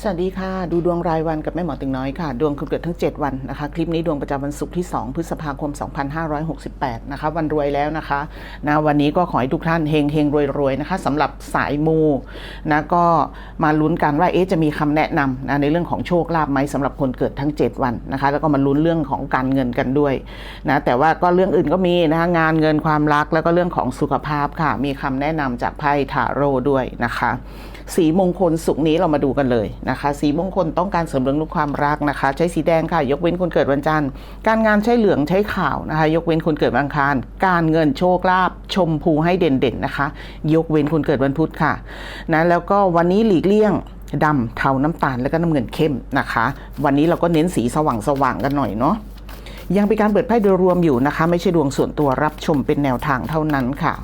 สวัสดีค่ะ ดูดวงรายวันกับแม่หมอติงน้อยค่ะ ดวงคุณเกิดทั้ง 7 วันนะคะ คลิปนี้ดวงประจำวันศุกร์ที่ 2 พฤษภาคม 2568 นะคะ วันรวยแล้วนะคะนะวันนี้ก็ขอให้ทุกท่านเฮงเฮงรวยรวยๆนะคะสำหรับสายมูนะก็มาลุ้นกันว่าเอ๊ะจะมีคำแนะนำนะในเรื่องของโชคลาภไหมสำหรับคนเกิดทั้ง 7 วันนะคะ แล้วก็มาลุ้นเรื่องของการเงินกันด้วยนะแต่ว่าก็เรื่องอื่นก็มีนะคะงานเงินความรักแล้วก็เรื่องของสุขภาพค่ะ มีคำแนะนำจากไพ่ทาโร่ด้วยนะคะ สีมงคลสุกนี้เรามาดูกันเลยนะคะ สีมงคลต้องการเสริมเรื่องลูกความรักนะคะ ใช้สีแดงค่ะ ยกเว้นคนเกิดวันจันทร์ การงานใช้เหลืองใช้ขาวนะคะ ยกเว้นคนเกิดวันอังคาร การเงินโชคลาภชมพูให้เด่นๆนะคะ ยกเว้นคนเกิดวันพุธค่ะนะแล้วก็วันนี้หลีกเลี่ยงดำเทาน้ำตาลแล้วก็น้ำเงินเข้มนะคะ วันนี้เราก็เน้นสีสว่างๆกันหน่อยเนาะยังเป็นการเปิดไพ่โดยรวมอยู่นะคะ ไม่ใช่ดวงส่วนตัวรับชมเป็นแนวทางเท่านั้นค่ะ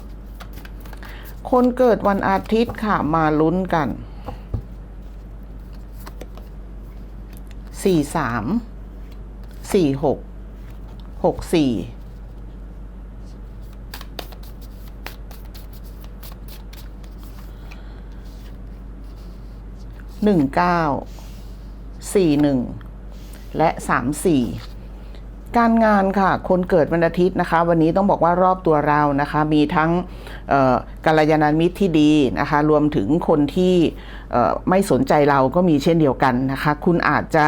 คนเกิดวันอาทิตย์ค่ะ มาลุ้นกันสี่สามสี่หกหกสี่หนึ่งเก้าสี่หนึ่งและสามสี่การงานค่ะ คนเกิดวันอาทิตย์นะคะ วันนี้ต้องบอกว่ารอบตัวเรานะคะ มีทั้ง กัลยาณมิตรที่ดีนะคะรวมถึงคนที่ไม่สนใจเราก็มีเช่นเดียวกันนะคะคุณอาจจะ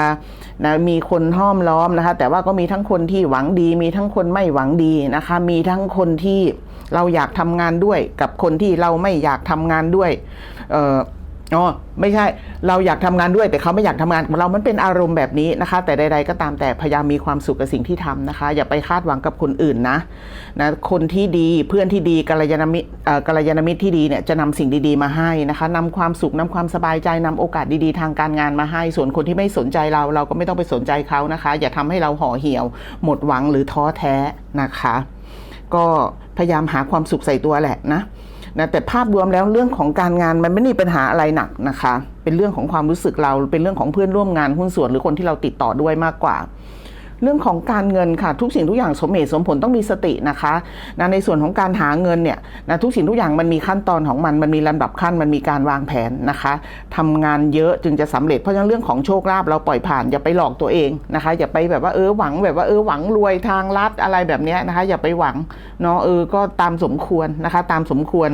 นะมีคนห้อมล้อมนะคะแต่ว่าก็มีทั้งคนที่หวังดี มีทั้งคนไม่หวังดีนะคะมีทั้งคนที่เราอยากทำงานด้วย กับคนที่เราไม่อยากทำงานด้วยเอ๋อไม่ใช่เราอยากทำงานด้วยแต่เขาไม่อยากทำงานเรามันเป็นอารมณ์แบบนี้นะคะ แต่ใด ๆ ก็ตามแต่พยายามมีความสุขกับสิ่งที่ทำนะคะ อย่าไปคาดหวังกับคนอื่นนะนะคนที่ดีเพื่อนที่ดีกัลยาณมิตรกัลยาณมิตรที่ดีเนี่ยจะนำสิ่งดีๆมาให้นะคะนำความสุขนำความสบายใจนำโอกาสดีๆ ทางการงานมาให้ ส่วนคนที่ไม่สนใจเราเราก็ไม่ต้องไปสนใจเขานะคะ อย่าทำให้เราห่อเหี่ยว หมดหวังหรือท้อแท้นะคะ ก็พยายามหาความสุขใส่ตัวแหละนะ นะแต่ภาพรวมแล้วเรื่องของการงานมันไม่ได้มีปัญหาอะไรหนักนะคะ เป็นเรื่องของความรู้สึกเราเป็นเรื่องของเพื่อนร่วมงานหุ้นส่วนหรือคนที่เราติดต่อด้วยมากกว่า เรื่องของการเงินค่ะทุกสิ่งทุกอย่างสมเหตุสมผลต้องมีสตินะคะนะในส่วนของการหาเงินเนี่ยนะทุกสิ่งทุกอย่างมันมีขั้นตอนของมันมันมีลำดับขั้นมันมีการวางแผนนะคะทำงานเยอะจึงจะสำเร็จเพราะฉะนั้นเรื่องของโชคลาภเราปล่อยผ่านอย่าไปหลอกตัวเองนะคะอย่าไปแบบว่าเออหวังแบบว่าเออหวังรวยทางลัดอะไรแบบนี้นะคะอย่าไปหวังเนาะเออก็ตามสมควรนะคะตามสมควร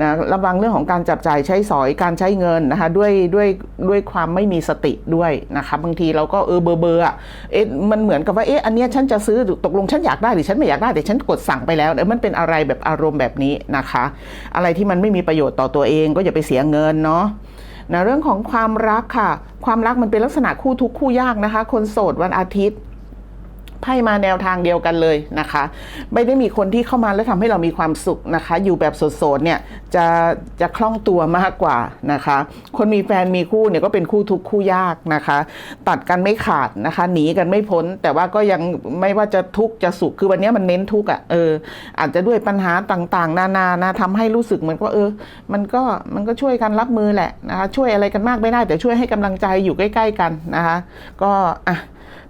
นะระวังเรื่องของการจับจ่ายใช้สอยการใช้เงินนะคะด้วยด้วยด้วยความไม่มีสติด้วยนะคะบางทีเราก็เออเบอร์เบอร์อะเอ๊ะมันเหมือนกับว่าเอ๊ะอันเนี้ยฉันจะซื้อตกลงฉันอยากได้หรือฉันไม่อยากได้แต่ฉันกดสั่งไปแล้วเดี๋ยวมันเป็นอะไรแบบอารมณ์แบบนี้นะคะ อะไรที่มันไม่มีประโยชน์ต่อตัวเองก็อย่าไปเสียเงินเนาะนะเรื่องของความรักค่ะ ความรักมันเป็นลักษณะคู่ทุกคู่ยากนะคะ คนโสดวันอาทิตย์ ไพ่มาแนวทางเดียวกันเลยนะคะ ไม่ได้มีคนที่เข้ามาแล้วทำให้เรามีความสุขนะคะ อยู่แบบโสดๆเนี่ยจะจะคล่องตัวมากกว่านะคะ คนมีแฟนมีคู่เนี่ยก็เป็นคู่ทุกคู่ยากนะคะ ตัดกันไม่ขาดนะคะหนีกันไม่พ้น แต่ว่าก็ยังไม่ว่าจะทุกข์จะสุขคือวันนี้มันเน้นทุกข์อะเอออาจจะด้วยปัญหาต่างๆ นานานะทำให้รู้สึกเหมือนว่าเออ มันก็มันก็ช่วยกันรับมือแหละนะคะช่วยอะไรกันมากไม่ได้แต่ช่วยให้กำลังใจอยู่ใกล้ ๆ กันนะคะ ก็อะ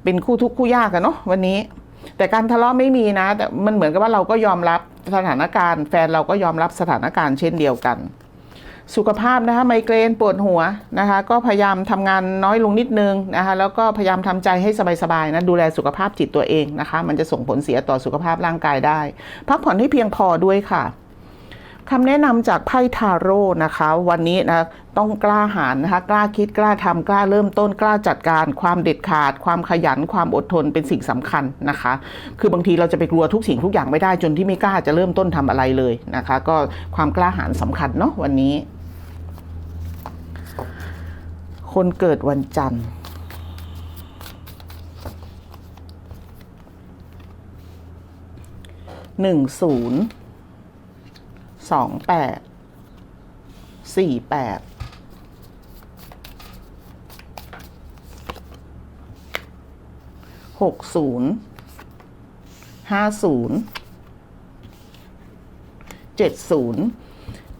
เป็นคู่ทุกข์คู่ยากกันเนาะวันนี้ แต่การทะเลาะไม่มีนะ แต่มันเหมือนกับว่าเราก็ยอมรับสถานการณ์ แฟนเราก็ยอมรับสถานการณ์เช่นเดียวกัน สุขภาพนะคะไมเกรนปวดหัวนะคะ ก็พยายามทำงานน้อยลงนิดนึงนะคะแล้วก็พยายามทำใจให้สบายๆนะดูแลสุขภาพจิตตัวเองนะคะ มันจะส่งผลเสียต่อสุขภาพร่างกายได้ พักผ่อนให้เพียงพอด้วยค่ะ คำแนะนำจากไพ่ทาโร่นะคะ วันนี้นะต้องกล้าหาญนะคะ กล้าคิดกล้าทำกล้าเริ่มต้นกล้าจัดการ ความเด็ดขาด ความขยันความอดทนเป็นสิ่งสำคัญนะคะ คือบางทีเราจะไปกลัวทุกสิ่งทุกอย่างไม่ได้จนที่ไม่กล้าจะเริ่มต้นทำอะไรเลยนะคะ ก็ความกล้าหาญสำคัญเนาะวันนี้ คนเกิดวันจันทร์หนึ่งศูนย์ สองแปดสี่แปดหกศูนย์ห้าศูนย์เจ็ดศูนย์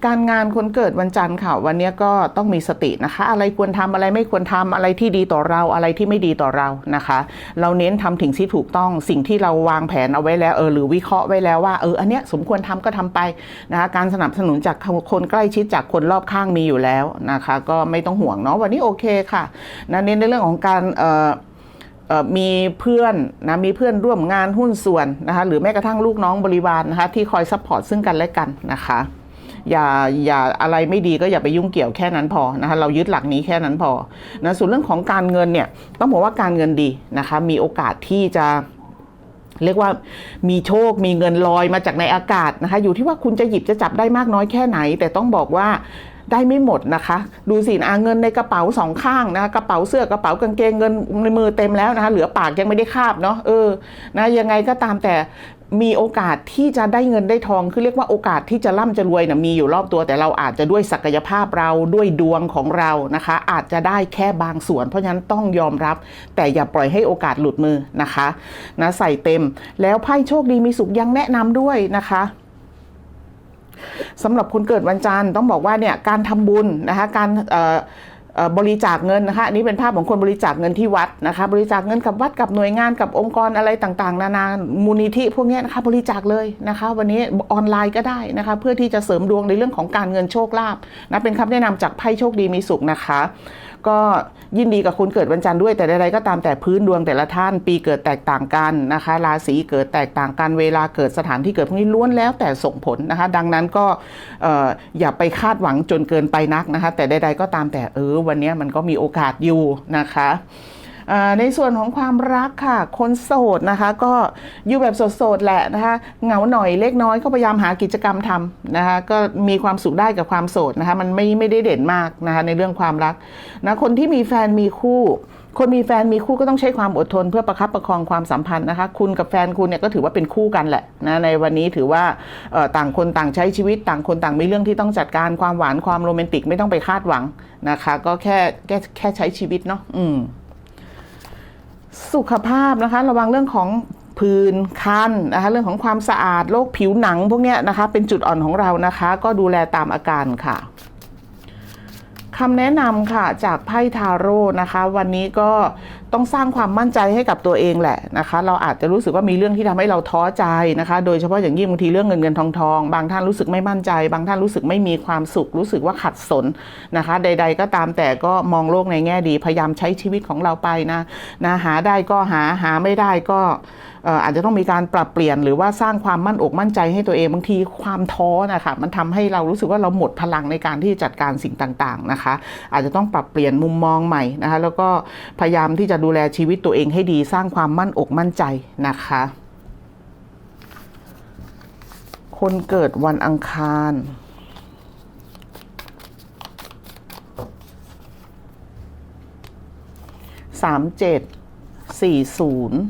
การงานคนเกิดวันจันทร์ค่ะ วันนี้ก็ต้องมีสตินะคะ อะไรควรทำอะไรไม่ควรทำอะไรที่ดีต่อเราอะไรที่ไม่ดีต่อเรานะคะ เราเน้นทำถึงที่ถูกต้องสิ่งที่เราวางแผนเอาไว้แล้วเออหรือวิเคราะห์ไว้แล้วว่าเอออันเนี้ยสมควรทำก็ทำไปนะคะการสนับสนุนจากคนใกล้ชิดจากคนรอบข้างมีอยู่แล้วนะคะ ก็ไม่ต้องห่วงเนาะวันนี้โอเคค่ะนะเน้นในเรื่องของการเอ่อมีเพื่อนนะมีเพื่อนร่วมงานหุ้นส่วนนะคะหรือแม้กระทั่งลูกน้องบริวารนะคะที่คอยซัพพอร์ตซึ่งกันและกันนะคะ อย่าอย่าอะไรไม่ดีก็อย่าไปยุ่งเกี่ยวแค่นั้นพอนะคะเรายึดหลักนี้แค่นั้นพอนะส่วนเรื่องของการเงินเนี่ยต้องบอกว่าการเงินดีนะคะมีโอกาสที่จะเรียกว่ามีโชคมีเงินลอยมาจากในอากาศนะคะ อยู่ที่ว่าคุณจะหยิบจะจับได้มากน้อยแค่ไหน แต่ต้องบอกว่าได้ไม่หมดนะคะ ดูสินะเงินในกระเป๋าสองข้างนะะกระเป๋าเสื้อกระเป๋ากางเกงเงินในมือเต็มแล้วนะคะเหลือปากยังไม่ได้คาบเนาะเออนะยังไงก็ตามแต่ มีโอกาสที่จะได้เงินได้ทอง คือเรียกว่าโอกาสที่จะร่ำจะรวยนะมีอยู่รอบตัว แต่เราอาจจะด้วยศักยภาพเราด้วยดวงของเรานะคะ อาจจะได้แค่บางส่วน เพราะฉะนั้นต้องยอมรับ แต่อย่าปล่อยให้โอกาสหลุดมือนะคะนะใส่เต็ม แล้วไพ่โชคดีมีสุขยังแนะนำด้วยนะคะสำหรับคนเกิดวันจันทร์ต้องบอกว่าเนี่ยการทำบุญนะคะการเอ่อ บริจาคเงินนะคะอันนี้เป็นภาพของคนบริจาคเงินที่วัดนะคะ บริจาคเงินกับวัดกับหน่วยงานกับองค์กรอะไรต่างๆ นานามูลนิธิพวกนี้นะคะบริจาคเลยนะคะ วันนี้ออนไลน์ก็ได้นะคะ เพื่อที่จะเสริมดวงในเรื่องของการเงินโชคลาภนะเป็นคำแนะนำจากไพ่โชคดีมีสุขนะคะ ก็ยินดีกับคุณเกิดวันจันทร์ด้วยแต่ใดๆก็ตามแต่พื้นดวงแต่ละท่านปีเกิดแตกต่างกันนะคะราศีเกิดแตกต่างกันเวลาเกิดสถานที่เกิดพวกนี้ล้วนแล้วแต่ส่งผลนะคะ ดังนั้นก็อย่าไปคาดหวังจนเกินไปนักนะคะ แต่ใดๆก็ตามแต่เออวันนี้มันก็มีโอกาสอยู่นะคะ ในส่วนของความรักค่ะ คนโสดนะคะ ก็อยู่แบบโสดๆแหละนะคะเหงาหน่อยเล็กน้อยก็พยายามหากิจกรรมทำนะคะก็มีความสุขได้กับความโสดนะคะมันไม่ไม่ได้เด่นมากนะคะในเรื่องความรักนะคนที่มีแฟนมีคู่คนมีแฟนมีคู่ก็ต้องใช้ความอดทนเพื่อประคับประคองความสัมพันธ์นะคะ คุณกับแฟนคุณเนี่ยก็ถือว่าเป็นคู่กันแหละนะในวันนี้ถือว่าต่างคนต่างใช้ชีวิตต่างคนต่างมีเรื่องที่ต้องจัดการความหวานความโรแมนติกไม่ต้องไปคาดหวังนะคะ ก็แค่แค่แค่ใช้ชีวิตเนาะอืม สุขภาพนะคะ ระวังเรื่องของผื่นคันนะคะเรื่องของความสะอาดโรคผิวหนังพวกนี้นะคะ เป็นจุดอ่อนของเรานะคะ ก็ดูแลตามอาการค่ะ คำแนะนำค่ะจากไพ่ทาโร่นะคะ วันนี้ก็ต้องสร้างความมั่นใจให้กับตัวเองแหละนะคะ เราอาจจะรู้สึกว่ามีเรื่องที่ทำให้เราท้อใจนะคะ โดยเฉพาะอย่างยิ่งบางทีเรื่องเงินเงินทองทองบางท่านรู้สึกไม่มั่นใจ บางท่านรู้สึกไม่มีความสุข รู้สึกว่าขัดสนนะคะ ใด ๆ ก็ตามแต่ก็มองโลกในแง่ดีพยายามใช้ชีวิตของเราไปนะนะหาได้ก็หาหาไม่ได้ก็ อาจจะต้องมีการปรับเปลี่ยนหรือว่าสร้างความมั่นอกมั่นใจให้ตัวเองบางทีความท้อนะคะมันทำให้เรารู้สึกว่าเราหมดพลังในการที่จะจัดการสิ่งต่างๆนะคะ อาจจะต้องปรับเปลี่ยนมุมมองใหม่นะคะ แล้วก็พยายามที่จะดูแลชีวิตตัวเองให้ดีสร้างความมั่นอกมั่นใจนะคะ คนเกิดวันอังคารสามเจ็ดสี่ศูนย์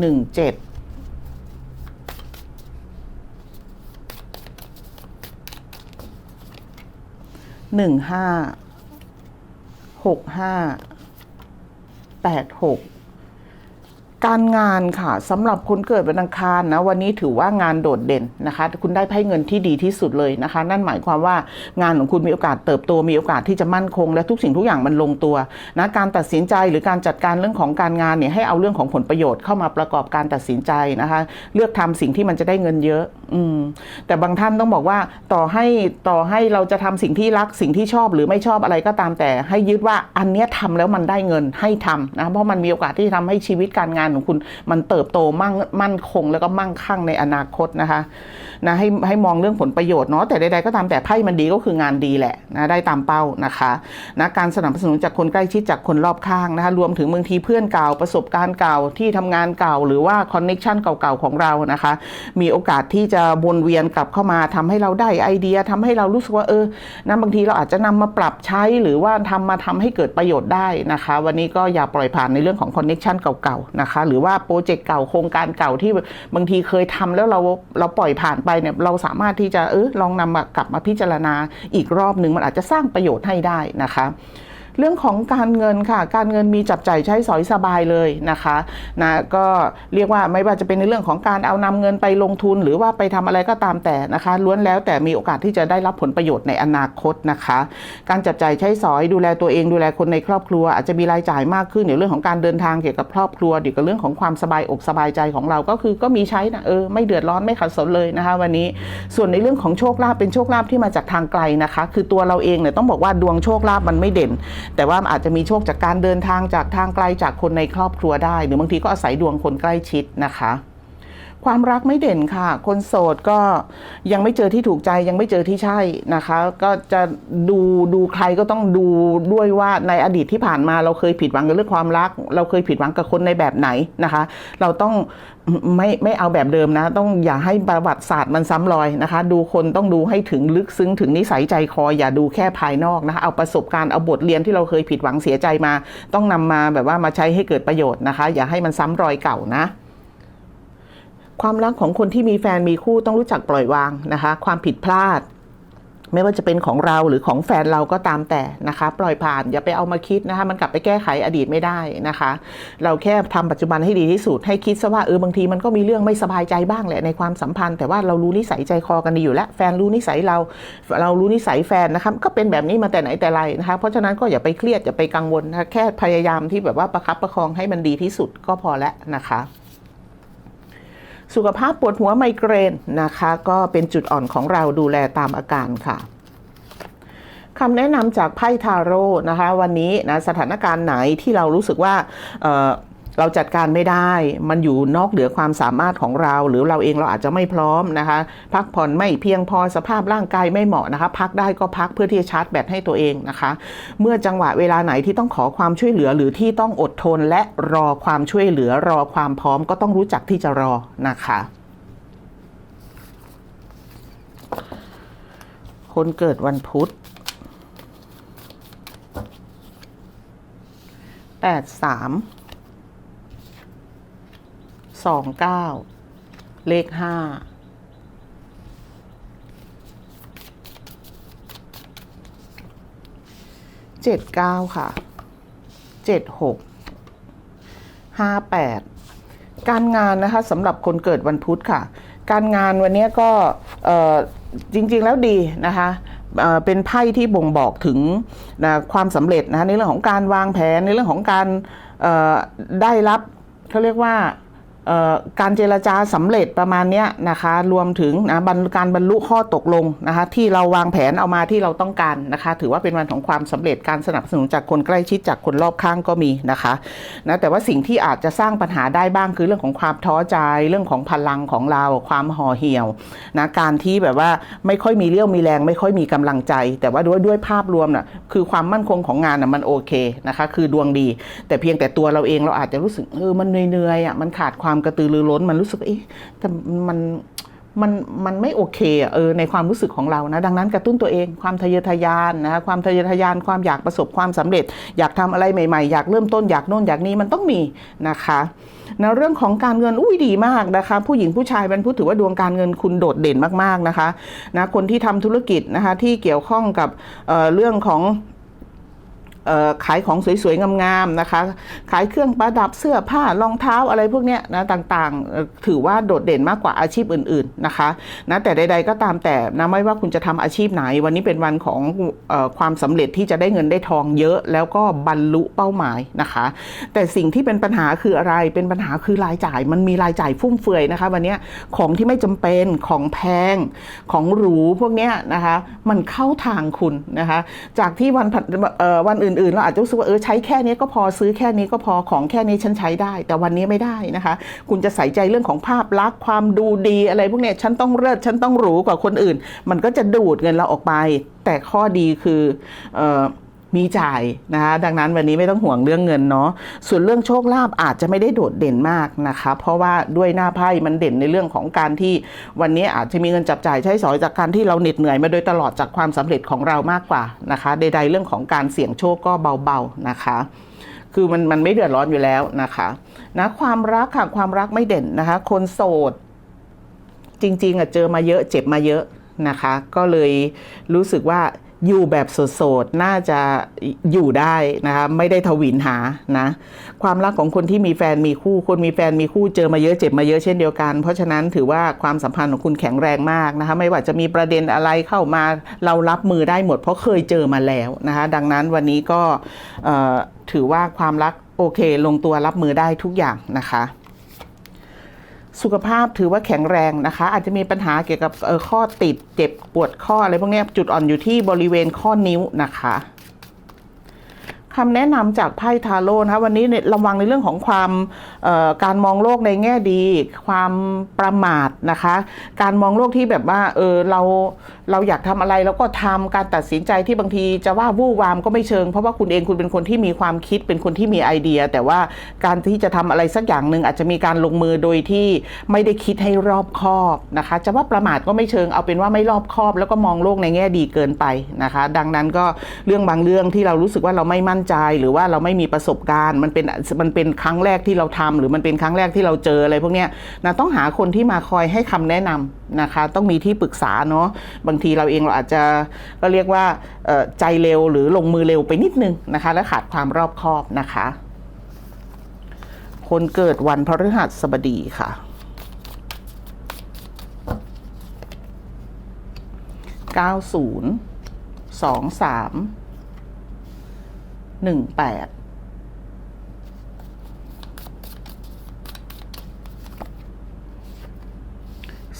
หนึ่งเจ็ดหนึ่งห้าหกห้าแปดหก การงานค่ะสำหรับคนเกิดวันอังคารนะวันนี้ถือว่างานโดดเด่นนะคะ คุณได้ไพ่เงินที่ดีที่สุดเลยนะคะ นั่นหมายความว่างานของคุณมีโอกาสเติบโตมีโอกาสที่จะมั่นคง และทุกสิ่งทุกอย่างมันลงตัวนะการตัดสินใจหรือการจัดการเรื่องของการงานเนี่ยให้เอาเรื่องของผลประโยชน์เข้ามาประกอบการตัดสินใจนะคะ เลือกทำสิ่งที่มันจะได้เงินเยอะ อืมแต่บางท่านต้องบอกว่าต่อให้ต่อให้เราจะทำสิ่งที่รักสิ่งที่ชอบหรือไม่ชอบอะไรก็ตามแต่ ให้ยึดว่าอันเนี้ยทำแล้วมันได้เงินให้ทำนะเพราะมันมีโอกาสที่จะทำให้ชีวิตการงานของคุณมันเติบโตมั่งมั่นคงแล้วก็มั่งคั่งในอนาคตนะคะนะให้ให้มองเรื่องผลประโยชน์เนาะแต่ใดๆก็ตามแต่ไพ่มันดีก็คืองานดีแหละนะได้ตามเป้านะคะนะการสนับสนุนจากคนใกล้ชิดจากคนรอบข้างนะคะรวมถึงบางทีเพื่อนเก่าประสบการณ์เก่าที่ทำงานเก่า หรือว่าคอนเน็ชันเก่าๆของเรานะคะ มีโอกาสที่จะวนเวียนกลับเข้ามาทำให้เราได้ไอเดียทำให้เรารู้สึกว่าเออนะบางทีเราอาจจะนำมาปรับใช้หรือว่าทำมาทำให้เกิดประโยชน์ได้นะคะ วันนี้ก็อย่าปล่อยผ่านในเรื่องของคอนเน็ชันเก่าๆนะคะหรือว่าโปรเจกต์เก่าโครงการเก่าที่บางทีเคยทำแล้วเราเราปล่อยผ่านไปเนี่ยเราสามารถที่จะเออลองนำมากลับมาพิจารณาอีกรอบหนึ่งมันอาจจะสร้างประโยชน์ให้ได้นะคะ เรื่องของการเงินค่ะ การเงินมีจับจ่ายใช้สอยสบายเลยนะคะนะก็เรียกว่าไม่ว่าจะเป็นในเรื่องของการเอานำเงินไปลงทุน หรือว่าไปทำอะไรก็ตามแต่นะคะล้วนแล้วแต่มีโอกาสที่จะได้รับผลประโยชน์ในอนาคตนะคะ การจับจ่ายใช้สอยดูแลตัวเองดูแลคนในครอบครัว อาจจะมีรายจ่ายมากขึ้นเดี๋ยวเรื่องของการเดินทางเกี่ยวกับครอบครัวเดี๋ยวกับเรื่องของความสบายอกสบายใจของเราก็คือก็มีใช้นะเออไม่เดือดร้อนไม่ขัดสนเลยนะคะ วันนี้ส่วนในเรื่องของโชคลาภเป็นโชคลาภที่มาจากทางไกลนะคะ คือตัวเราเองเนี่ยต้องบอกว่าดวงโชคลาภมันไม่เด่นแต่ว่าอาจจะมีโชคจากการเดินทางจากทางไกลจากคนในครอบครัวได้ หรือบางทีก็อาศัยดวงคนใกล้ชิดนะคะความรักไม่เด่นค่ะ คนโสดก็ยังไม่เจอที่ถูกใจยังไม่เจอที่ใช่นะคะ ก็จะดูดูใครก็ต้องดูด้วยว่าในอดีตที่ผ่านมาเราเคยผิดหวังกับเรื่องความรัก เราเคยผิดหวังกับคนในแบบไหนนะคะ เราต้อง ไม่ไม่เอาแบบเดิมนะ ต้องอย่าให้ประวัติศาสตร์มันซ้ำรอยนะคะ ดูคนต้องดูให้ถึงลึกซึ้งถึงนิสัยใจคอ อย่าดูแค่ภายนอกนะคะ เอาประสบการณ์เอาบทเรียนที่เราเคยผิดหวังเสียใจมา ต้องนำมาแบบว่ามาใช้ให้เกิดประโยชน์นะคะ อย่าให้มันซ้ำรอยเก่านะความรักของคนที่มีแฟนมีคู่ต้องรู้จักปล่อยวางนะคะ ความผิดพลาด ไม่ว่าจะเป็นของเราหรือของแฟนเราก็ตามแต่นะคะ ปล่อยผ่านอย่าไปเอามาคิดนะคะ มันกลับไปแก้ไขอดีตไม่ได้นะคะ เราแค่ทำปัจจุบันให้ดีที่สุดให้คิดซะว่าเออบางทีมันก็มีเรื่องไม่สบายใจบ้างแหละในความสัมพันธ์ แต่ว่าเรารู้นิสัยใจคอกันดีอยู่แล้วแฟนรู้นิสัยเรา เรารู้นิสัยแฟนนะคะก็เป็นแบบนี้มาแต่ไหนแต่ไรนะคะ เพราะฉะนั้นก็อย่าไปเครียดอย่าไปกังวลนะคะแค่พยายามที่แบบว่าประคับประคองให้มันดีที่สุดก็พอแล้วนะคะ สุขภาพปวดหัวไมเกรนนะคะ ก็เป็นจุดอ่อนของเราดูแลตามอาการค่ะคำแนะนำจากไพ่ทาโร่นะคะ วันนี้นะสถานการณ์ไหนที่เรารู้สึกว่า เราจัดการไม่ได้ มันอยู่นอกเหนือความสามารถของเรา หรือเราเองเราอาจจะไม่พร้อมนะคะ พักผ่อนไม่เพียงพอสภาพร่างกายไม่เหมาะนะคะ พักได้ก็พักเพื่อที่จะชาร์จแบตให้ตัวเองนะคะ เมื่อจังหวะเวลาไหนที่ต้องขอความช่วยเหลือหรือที่ต้องอดทนและรอความช่วยเหลือรอความพร้อมก็ต้องรู้จักที่จะรอนะคะคนเกิดวันพุธแปดสาม สองเก้าเลขห้าเจ็ดเก้าค่ะเจ็ดหกห้าแปดการงานนะคะสำหรับคนเกิดวันพุธค่ะ การงานวันนี้ก็จริงๆแล้วดีนะคะเป็นไพ่ที่บ่งบอกถึงนะความสำเร็จนะคะในเรื่องของการวางแผนในเรื่องของการได้รับเขาเรียกว่า การเจรจาสำเร็จประมาณนี้นะคะ รวมถึงนะการบรรลุข้อตกลงนะคะ ที่เราวางแผนเอามาที่เราต้องการนะคะ ถือว่าเป็นวันของความสำเร็จการสนับสนุนจากคนใกล้ชิดจากคนรอบข้างก็มีนะคะนะแต่ว่าสิ่งที่อาจจะสร้างปัญหาได้บ้างคือเรื่องของความท้อใจเรื่องของพลังของเราความห่อเหี่ยวนะการที่แบบว่าไม่ค่อยมีเรี่ยวมีแรง ไม่ค่อยมีกำลังใจ แต่ว่าด้วยด้วยภาพรวมน่ะคือความมั่นคงของงานน่ะมันโอเคนะคะ คือดวงดี แต่เพียงแต่ตัวเราเองเราอาจจะรู้สึกเออมันเหนื่อยๆอะมันขาดความความกระตือรือร้น มันรู้สึกเอ๊ะแต่มันมันมันไม่โอเคเออในความรู้สึกของเรานะดังนั้นกระตุ้นตัวเองความทะเยอทะยานนะความทะเยอทะยานความอยากประสบความสำเร็จ อยากทำอะไรใหม่ๆ อยากเริ่มต้นอยากโน่นอยากนี้มันต้องมีนะคะในเรื่องของการเงินอุ้ยดีมากนะคะ ผู้หญิงผู้ชายเป็นผู้ถือว่าดวงการเงินคุณโดดเด่นมากๆนะคะนะคนที่ทำธุรกิจนะคะที่เกี่ยวข้องกับเออเรื่องของ ขายของสวยๆ งามๆนะคะ ขายเครื่องประดับเสื้อผ้ารองเท้าอะไรพวกเนี้ยนะต่างๆ ถือว่าโดดเด่นมากกว่าอาชีพอื่นๆนะคะนะแต่ใด ๆ ก็ตามแต่นะไม่ว่าคุณจะทำอาชีพไหน วันนี้เป็นวันของอความสำเร็จที่จะได้เงินได้ทองเยอะ แล้วก็บรรลุเป้าหมายนะคะ แต่สิ่งที่เป็นปัญหาคืออะไรเป็นปัญหาคือรายจ่าย มันมีรายจ่ายฟุ่มเฟือยนะคะ วันนี้ของที่ไม่จำเป็นของแพงของหรูพวกเนี้ยนะคะ มันเข้าทางคุณนะคะ จากที่วันผัดเอ่อวันอื่นๆเราอาจจะรู้สึกว่าเออใช้แค่นี้ก็พอซื้อแค่นี้ก็พอของแค่นี้ฉันใช้ได้ แต่วันนี้ไม่ได้นะคะ คุณจะใส่ใจเรื่องของภาพลักษณ์ความดูดีอะไรพวกเนี้ยฉันต้องเลิศฉันต้องหรูกว่าคนอื่น มันก็จะดูดเงินเราออกไป แต่ข้อดีคือเออ มีจ่ายนะคะดังนั้นวันนี้ไม่ต้องห่วงเรื่องเงินเนาะส่วนเรื่องโชคลาภอาจจะไม่ได้โดดเด่นมากนะคะ เพราะว่าด้วยหน้าไพ่มันเด่นในเรื่องของการที่วันนี้อาจจะมีเงินจับจ่ายใช้สอยจากการที่เราเหน็ดเหนื่อยมาโดยตลอดจากความสำเร็จของเรามากกว่านะคะใดๆเรื่องของการเสี่ยงโชคก็เบาๆนะคะ คือมันมันไม่เดือดร้อนอยู่แล้วนะคะนะความรักค่ะความรักไม่เด่นนะคะ คนโสด จริงๆอะเจอมาเยอะเจ็บมาเยอะนะคะ ก็เลยรู้สึกว่า อยู่แบบโสดๆ น่าจะอยู่ได้นะคะ ไม่ได้ทวินหานะ ความรักของคนที่มีแฟนมีคู่ คนมีแฟนมีคู่เจอมาเยอะเจ็บมาเยอะเช่นเดียวกัน เพราะฉะนั้นถือว่าความสัมพันธ์ของคุณแข็งแรงมากนะคะ ไม่ว่าจะมีประเด็นอะไรเข้ามาเรารับมือได้หมด เพราะเคยเจอมาแล้วนะคะ ดังนั้นวันนี้ก็ถือว่าความรักโอเค ลงตัวรับมือได้ทุกอย่างนะคะ สุขภาพถือว่าแข็งแรงนะคะ อาจจะมีปัญหาเกี่ยวกับข้อติดเจ็บปวดข้ออะไรพวกนี้จุดอ่อนอยู่ที่บริเวณข้อนิ้วนะคะคำแนะนำจากไพ่ทาโร่นะคะวันนี้เนี่ยระวังในเรื่องของความการมองโลกในแง่ดี ความประมาทนะคะ การมองโลกที่แบบว่าเออเรา เราอยากทำอะไรแล้วก็ทำการตัดสินใจที่บางทีจะว่าวู่วามก็ไม่เชิง เพราะว่าคุณเองคุณเป็นคนที่มีความคิดเป็นคนที่มีไอเดีย แต่ว่าการที่จะทำอะไรสักอย่างหนึ่งอาจจะมีการลงมือโดยที่ไม่ได้คิดให้รอบคอบนะคะ จะว่าประมาทก็ไม่เชิงเอาเป็นว่าไม่รอบคอบ แล้วก็มองโลกในแง่ดีเกินไปนะคะ ดังนั้นก็เรื่องบางเรื่องที่เรารู้สึกว่าเราไม่มั่นใจ หรือว่าเราไม่มีประสบการณ์มันเป็นมันเป็นครั้งแรกที่เราทำหรือมันเป็นครั้งแรกที่เราเจออะไรพวกเนี้ยนะต้องหาคนที่มาคอยให้คำแนะนำนะคะ ต้องมีที่ปรึกษาเนาะบางางทีเราเองเราอาจจะก็เรียกว่าใจเร็วหรือลงมือเร็วไปนิดนึงนะคะ และขาดความรอบคอบนะคะ คนเกิดวันพฤหัสบดีค่ะเก้าศูนย์สองสามหนึ่งแปด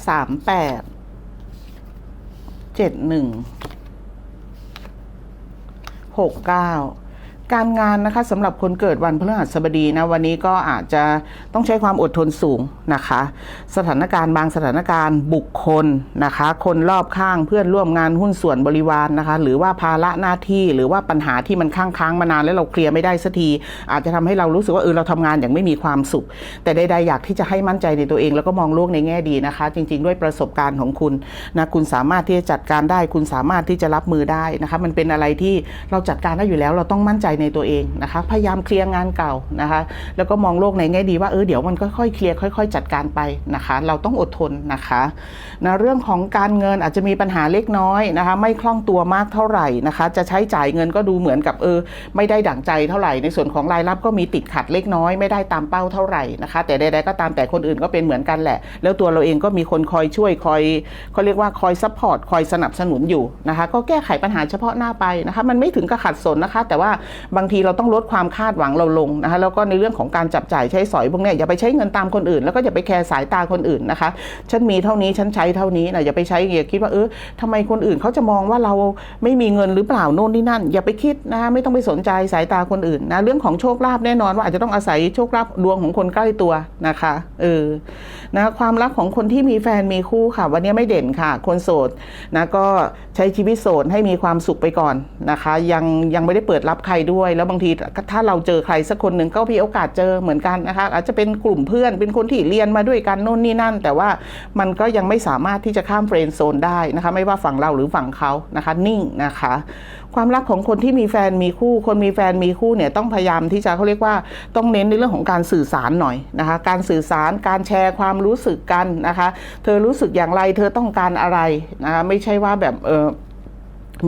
สามแปด เจ็ดหนึ่งหกเก้า การงานนะคะสำหรับคนเกิดวันพฤหัสบดีนะวันนี้ก็อาจจะต้องใช้ความอดทนสูงนะคะ สถานการณ์บางสถานการณ์บุคคลนะคะ คนรอบข้างเพื่อนร่วมงานหุ้นส่วนบริวารนนะคะ หรือว่าภาระหน้าที่หรือว่าปัญหาที่มันค้างค้างมานานแล้วเราเคลียร์ไม่ได้สักที อาจจะทำให้เรารู้สึกว่าเออเราทำงานอย่างไม่มีความสุข แต่ใดๆอยากที่จะให้มั่นใจในตัวเอง แล้วก็มองโลกในแง่ดีนะคะ จริง ๆ ด้วยประสบการณ์ของคุณนะคุณสามารถที่จะจัดการได้ คุณสามารถที่จะรับมือได้นะคะ มันเป็นอะไรที่เราจัดการได้อยู่แล้วเราต้องมั่นใจในตัวเองนะคะพยายามเคลียร์งานเก่านะคะแล้วก็มองโลกในแง่ดีว่าเออเดี๋ยวมันค่อยๆเคลียร์ค่อย ๆ จัดการไปนะคะ เราต้องอดทนนะคะนะเรื่องของการเงินอาจจะมีปัญหาเล็กน้อยนะคะ ไม่คล่องตัวมากเท่าไหร่นะคะ จะใช้จ่ายเงินก็ดูเหมือนกับเออ ไม่ได้ดั่งใจเท่าไหร่ ในส่วนของรายรับก็มีติดขัดเล็กน้อย ไม่ได้ตามเป้าเท่าไหร่นะคะ แต่ใดๆก็ตามแต่คนอื่นก็เป็นเหมือนกันแหละ แล้วตัวเราเองก็มีคนคอยช่วยคอยเขาเรียกว่าคอยซัพพอร์ตคอยสนับสนุนอยู่นะคะ ก็แก้ไขปัญหาเฉพาะหน้าไปนะคะ มันไม่ถึงกับขัดสนนะคะ แต่ว่าบางทีเราต้องลดความคาดหวังเราลงนะคะแล้วก็ในเรื่องของการจับจ่ายใช้สอยพวกนี้อย่าไปใช้เงินตามคนอื่น แล้วก็อย่าไปแคร์สายตาคนอื่นนะคะฉันมีเท่านี้ฉันใช้เท่านี้นะอย่าไปใช้อย่าคิดว่าเออทำไมคนอื่นเขาจะมองว่าเราไม่มีเงินหรือเปล่าโน่นนี่นั่น อย่าไปคิดนะคะไม่ต้องไปสนใจสายตาคนอื่นนะเรื่องของโชคลาภแน่นอนว่าอาจจะต้องอาศัยโชคลาภดวงของคนใกล้ตัวนะคะเออนะความรักของคนที่มีแฟนมีคู่ค่ะ วันนี้ไม่เด่นค่ะ คนโสดนะก็ ใช้ชีวิตโสดให้มีความสุขไปก่อนนะคะ ยังยังไม่ได้เปิดรับใครด้วย แล้วบางทีถ้าเราเจอใครสักคนหนึ่งก็มีโอกาสเจอเหมือนกันนะคะ อาจจะเป็นกลุ่มเพื่อนเป็นคนที่เรียนมาด้วยกันโน่นนี่นั่น แต่ว่ามันก็ยังไม่สามารถที่จะข้ามเฟรนด์โซนได้นะคะ ไม่ว่าฝั่งเราหรือฝั่งเขานะคะนิ่งนะคะ ความรักของคนที่มีแฟนมีคู่ คนมีแฟนมีคู่เนี่ยต้องพยายามที่จะเขาเรียกว่าต้องเน้นในเรื่องของการสื่อสารหน่อยนะคะ การสื่อสารการแชร์ความรู้สึกกันนะคะ เธอรู้สึกอย่างไรเธอต้องการอะไรนะคะไม่ใช่ว่าแบบเออ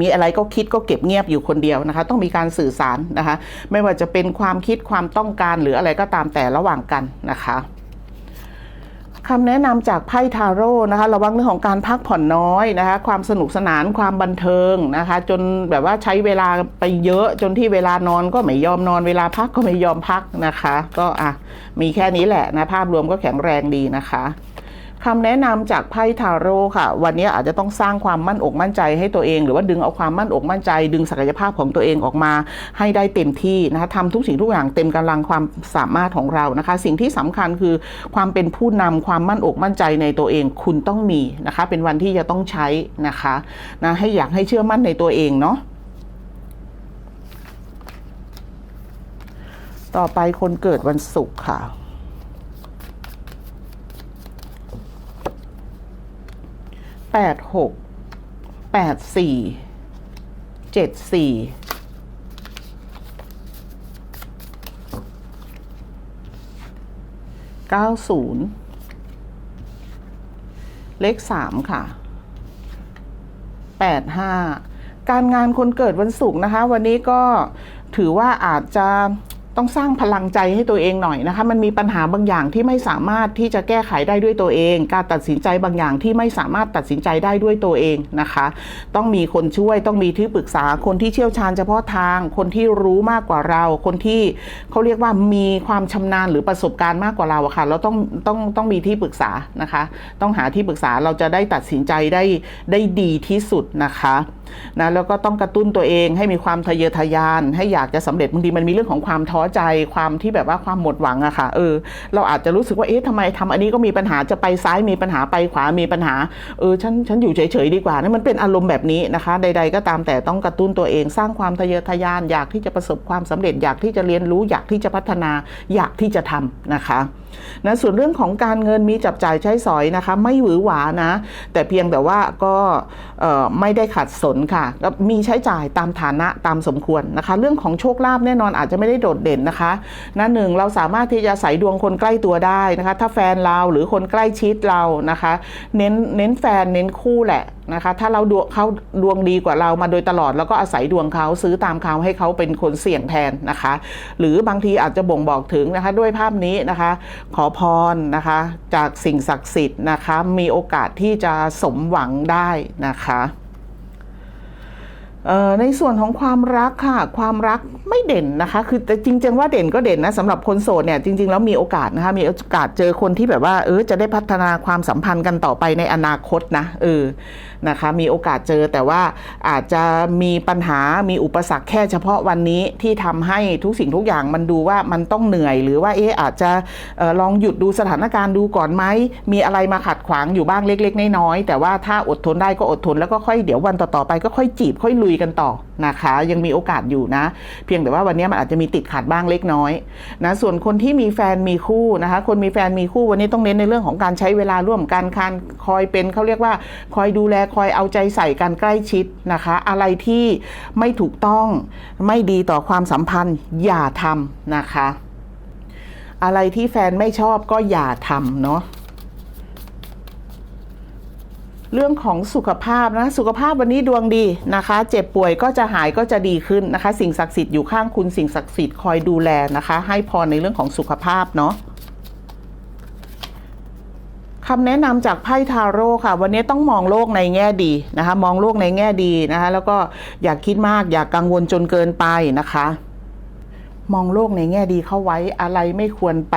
มีอะไรก็คิดก็เก็บเงียบอยู่คนเดียวนะคะ ต้องมีการสื่อสารนะคะ ไม่ว่าจะเป็นความคิดความต้องการหรืออะไรก็ตามแต่ระหว่างกันนะคะคำแนะนำจากไพ่ทาโร่นะคะ ระวังเรื่องของการพักผ่อนน้อยนะคะ ความสนุกสนานความบันเทิงนะคะ จนแบบว่าใช้เวลาไปเยอะจนที่เวลานอนก็ไม่ยอมนอนเวลาพักก็ไม่ยอมพักนะคะ ก็อะมีแค่นี้แหละนะภาพรวมก็แข็งแรงดีนะคะ คำแนะนำจากไพ่ทาโร่ค่ะ วันนี้อาจจะต้องสร้างความมั่นอกมั่นใจให้ตัวเอง หรือว่าดึงเอาความมั่นอกมั่นใจ ดึงศักยภาพของตัวเองออกมา ให้ได้เต็มที่นะคะทำทุกสิ่งทุกอย่างเต็มกำลังความสามารถของเรานะคะ สิ่งที่สำคัญคือความเป็นผู้นำความมั่นอกมั่นใจในตัวเองคุณต้องมีนะคะ เป็นวันที่จะต้องใช้นะคะนะให้อยากให้เชื่อมั่นในตัวเองเนาะต่อไปคนเกิดวันศุกร์ค่ะ แปดหกแปดสี่เจ็ดสี่เก้าศูนย์เลขสามค่ะแปดห้าการงานคนเกิดวันศุกร์นะคะ วันนี้ก็ถือว่าอาจจะ ต้องสร้างพลังใจให้ตัวเองหน่อยนะคะ มันมีปัญหาบางอย่างที่ไม่สามารถที่จะแก้ไขได้ด้วยตัวเอง การตัดสินใจบางอย่างที่ไม่สามารถตัดสินใจได้ด้วยตัวเองนะคะ ต้องมีคนช่วยต้องมีที่ปรึกษาคนที่เชี่ยวชาญเฉพาะทาง คนที่รู้มากกว่าเรา คนที่เขาเรียกว่ามีความชำนาญหรือประสบการณ์มากกว่าเราอะค่ะ เราต้องต้องต้องมีที่ปรึกษานะคะ ต้องหาที่ปรึกษาเราจะได้ตัดสินใจได้ได้ดีที่สุดนะคะ นะแล้วก็ต้องกระตุ้นตัวเองให้มีความทะเยอทะยาน ให้อยากจะสำเร็จบางทีมันมีเรื่องของความท้อใจความที่แบบว่าความหมดหวังอะค่ะเออเราอาจจะรู้สึกว่าเอ๊ะทำไมทำอันนี้ก็มีปัญหาจะไปซ้ายมีปัญหาไปขวามีปัญหาเออฉันฉันอยู่เฉยๆดีกว่านั่มันเป็นอารมณ์แบบนี้นะคะ ใด ๆ ก็ตามแต่ต้องกระตุ้นตัวเอง สร้างความทะเยอทะยาน อยากที่จะประสบความสำเร็จ อยากที่จะเรียนรู้ อยากที่จะพัฒนาอยากที่จะทำนะคะนะส่วนเรื่องของการเงินมีจับจ่ายใช้สอยนะคะ ไม่หวือหวานะ แต่เพียงแต่ว่าก็ไม่ได้ขัดสนค่ะก็มีใช้จ่ายตามฐานะตามสมควรนะคะ เรื่องของโชคลาภแน่นอนอาจจะไม่ได้โดดเด่นนะคะนะหนึ่งเราสามารถที่จะใส่ดวงคนใกล้ตัวได้นะคะ ถ้าแฟนเราหรือคนใกล้ชิดเรานะคะ เน้นเน้นแฟนเน้นคู่แหละนะคะถ้าเราดวงเขาดวงดีกว่าเรามาโดยตลอด แล้วก็อาศัยดวงเขาซื้อตามเขาให้เขาเป็นคนเสี่ยงแทนนะคะ หรือบางทีอาจจะบ่งบอกถึงนะคะด้วยภาพนี้นะคะ ขอพรนะคะจากสิ่งศักดิ์สิทธิ์นะคะ มีโอกาสที่จะสมหวังได้นะคะ ในส่วนของความรักค่ะ ความรักไม่เด่นนะคะ คือแต่จริงๆว่าเด่นก็เด่นนะสำหรับคนโสดเนี่ยจริง ๆ แล้วมีโอกาสนะคะมีโอกาสเจอคนที่แบบว่าเออจะได้พัฒนาความสัมพันธ์กันต่อไปในอนาคตนะเออนะคะ มีโอกาสเจอแต่ว่าอาจจะมีปัญหามีอุปสรรคแค่เฉพาะวันนี้ที่ทำให้ทุกสิ่งทุกอย่างมันดูว่ามันต้องเหนื่อย หรือว่าเอออาจจะออลองหยุดดูสถานการณ์ดูก่อนไหมมีอะไรมาขัดขวางอยู่บ้างเล็ก ๆ น้อยๆแต่ว่าถ้าอดทนได้ก็อดทนแล้วก็ค่อยเดี๋ยววันต่อๆไปก็ค่อยจีบค่อยลุยกันต่อนะคะ ยังมีโอกาสอยู่นะ เพียงแต่ว่าวันนี้มันอาจจะมีติดขัดบ้างเล็กน้อยนะส่วนคนที่มีแฟนมีคู่นะคะ คนมีแฟนมีคู่วันนี้ต้องเน้นในเรื่องของการใช้เวลาร่วมกันการคอยเป็นเขาเรียกว่า คอยดูแลคอยเอาใจใส่กันใกล้ชิดนะคะ อะไรที่ไม่ถูกต้องไม่ดีต่อความสัมพันธ์อย่าทำนะคะ อะไรที่แฟนไม่ชอบก็อย่าทำเนาะ เรื่องของสุขภาพนะสุขภาพวันนี้ดวงดีนะคะ เจ็บป่วยก็จะหายก็จะดีขึ้นนะคะ สิ่งศักดิ์สิทธิ์อยู่ข้างคุณสิ่งศักดิ์สิทธิ์คอยดูแลนะคะ ให้พรในเรื่องของสุขภาพเนาะคำแนะนำจากไพ่ทาโร่ค่ะ วันนี้ต้องมองโลกในแง่ดีนะคะ มองโลกในแง่ดีนะคะ แล้วก็อย่าคิดมากอย่ากังวลจนเกินไปนะคะ มองโลกในแง่ดีเข้าไว้อะไรไม่ควรไป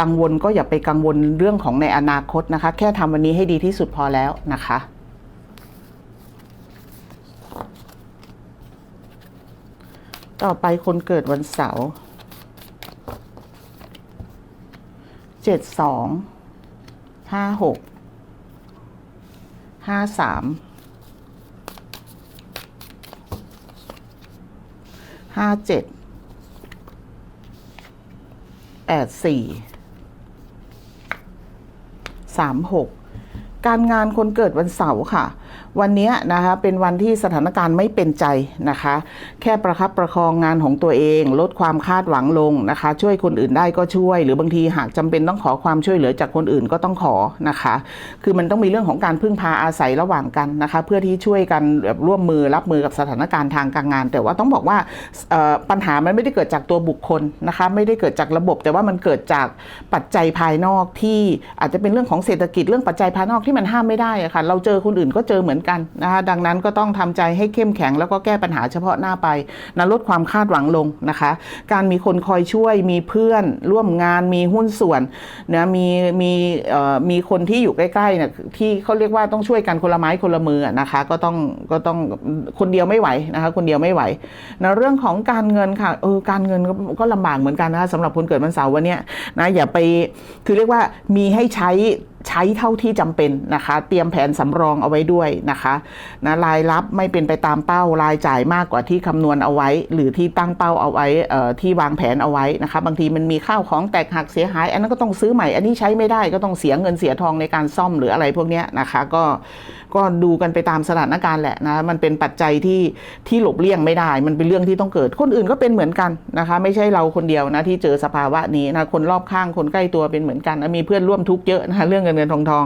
กังวล ก็อย่าไปกังวลเรื่องของในอนาคตนะคะ แค่ทำวันนี้ให้ดีที่สุดพอแล้วนะคะต่อไปคนเกิดวันเสาร์เจ็ดสอง ห้าหก ห้าสาม ห้าเจ็ด แปดสี่สามหกการงานคนเกิดวันเสาร์ค่ะ วันนี้นะคะเป็นวันที่สถานการณ์ไม่เป็นใจนะคะ แค่ประคับประคองงานของตัวเอง ลดความคาดหวังลงนะคะ ช่วยคนอื่นได้ก็ช่วย หรือบางทีหากจำเป็นต้องขอความช่วยเหลือจากคนอื่นก็ต้องขอนะคะ คือมันต้องมีเรื่องของการพึ่งพาอาศัยระหว่างกันนะคะ เพื่อที่ช่วยกันแบบร่วมมือรับมือกับสถานการณ์ทางการงาน แต่ว่าต้องบอกว่าปัญหามันไม่ได้เกิดจากตัวบุคคลนะคะ ไม่ได้เกิดจากระบบ แต่ว่ามันเกิดจากปัจจัยภายนอกที่อาจจะเป็นเรื่องของเศรษฐกิจเรื่องปัจจัยภายนอกที่มันห้ามไม่ได้ะค่ะเราเจอคนอื่นก็เจอเหมือนกันนะคะดังนั้นก็ต้องทำใจให้เข้มแข็งแล้วก็แก้ปัญหาเฉพาะหน้าไปนะลดความคาดหวังลงนะคะ การมีคนคอยช่วยมีเพื่อนร่วมงานมีหุ้นส่วนนะมีมีมีคนที่อยู่ใกล้ๆเนี่ยที่เขาเรียกว่าต้องช่วยกันคนละไม้คนละมือนะคะ ก็ต้องก็ต้องคนเดียวไม่ไหวนะคะ คนเดียวไม่ไหวนะเรื่องของการเงินค่ะเออการเงินก็ก็ลำบากเหมือนกันนะคะสำหรับคนเกิดวันเสาร์วันนี้นะอย่าไปคือเรียกว่ามีให้ใช้ ใช้เท่าที่จำเป็นนะคะ เตรียมแผนสำรองเอาไว้ด้วยนะคะนะรายรับไม่เป็นไปตามเป้ารายจ่ายมากกว่าที่คำนวณเอาไว้ หรือที่ตั้งเป้าเอาไว้ที่วางแผนเอาไว้นะคะ บางทีมันมีข้าวของแตกหักเสียหาย อันนั้นก็ต้องซื้อใหม่ อันนี้ใช้ไม่ได้ก็ต้องเสียเงินเสียทองในการซ่อมหรืออะไรพวกนี้นะคะก็ ก็ดูกันไปตามสถานการณ์แหละนะมันเป็นปัจจัยที่ที่หลบเลี่ยงไม่ได้ มันเป็นเรื่องที่ต้องเกิด คนอื่นก็เป็นเหมือนกันนะคะ ไม่ใช่เราคนเดียวนะที่เจอสภาวะนี้นะคนรอบข้างคนใกล้ตัวเป็นเหมือนกันนะมีเพื่อนร่วมทุกข์เยอะนะคะเรื่องเงินเงินทองทอง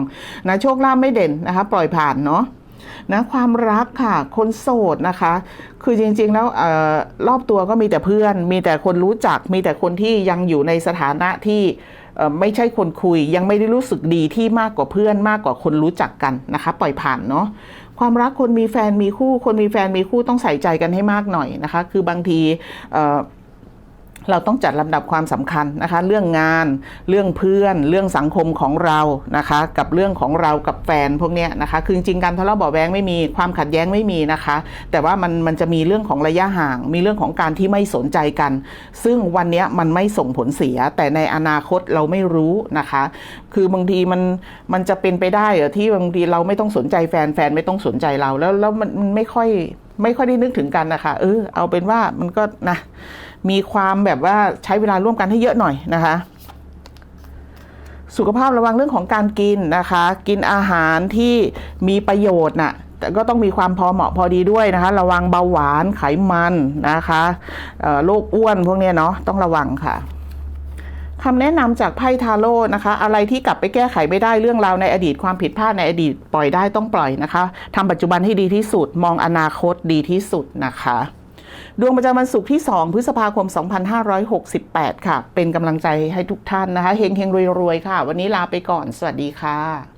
นะโชคลาภไม่เด่นนะคะ ปล่อยผ่านเนาะนะความรักค่ะ คนโสดนะคะ คือจริงๆแล้วเออรอบตัวก็มีแต่เพื่อน มีแต่คนรู้จัก มีแต่คนที่ยังอยู่ในสถานะที่ ไม่ใช่คนคุย ยังไม่ได้รู้สึกดีที่มากกว่าเพื่อนมากกว่าคนรู้จักกันนะคะ ปล่อยผ่านเนาะความรักคนมีแฟนมีคู่ คนมีแฟนมีคู่ต้องใส่ใจกันให้มากหน่อยนะคะ คือบางทีเเราต้องจัดลำดับความสำคัญนะคะ เรื่องงาน เรื่องเพื่อน เรื่องสังคมของเรานะคะ กับเรื่องของเรากับแฟนพวกเนี้ยนะคะ คือจริงๆการทะเลาะเบาแวงไม่มีความขัดแย้งไม่มีนะคะ แต่ว่ามันมันจะมีเรื่องของระยะห่าง มีเรื่องของการที่ไม่สนใจกัน ซึ่งวันนี้มันไม่ส่งผลเสีย แต่ในอนาคตเราไม่รู้นะคะ คือบางทีมันมันจะเป็นไปได้เหรอที่บางทีเราไม่ต้องสนใจแฟนแฟนไม่ต้องสนใจเราแล้วแล้วมันไม่ค่อยไม่ค่อยได้นึกถึงกันนะคะเออเอาเป็นว่ามันก็นะ มีความแบบว่าใช้เวลาร่วมกันให้เยอะหน่อยนะคะ สุขภาพระวังเรื่องของการกินนะคะ กินอาหารที่มีประโยชน์น่ะแต่ก็ต้องมีความพอเหมาะพอดีด้วยนะคะ ระวังเบาหวานไขมันนะคะโรคอ้วนพวกนี้เนาะต้องระวังค่ะคำแนะนำจากไพ่ทาโร่นะคะ อะไรที่กลับไปแก้ไขไม่ได้เรื่องราวในอดีตความผิดพลาดในอดีตปล่อยได้ต้องปล่อยนะคะทำปัจจุบันให้ดีที่สุด มองอนาคตดีที่สุดนะคะ ดวงประจำวันศุกร์ที่ 2 พฤษภาคม 2568 ค่ะ เป็นกำลังใจให้ทุกท่านนะคะ เฮงเฮงรวยๆ ค่ะ วันนี้ลาไปก่อน สวัสดีค่ะ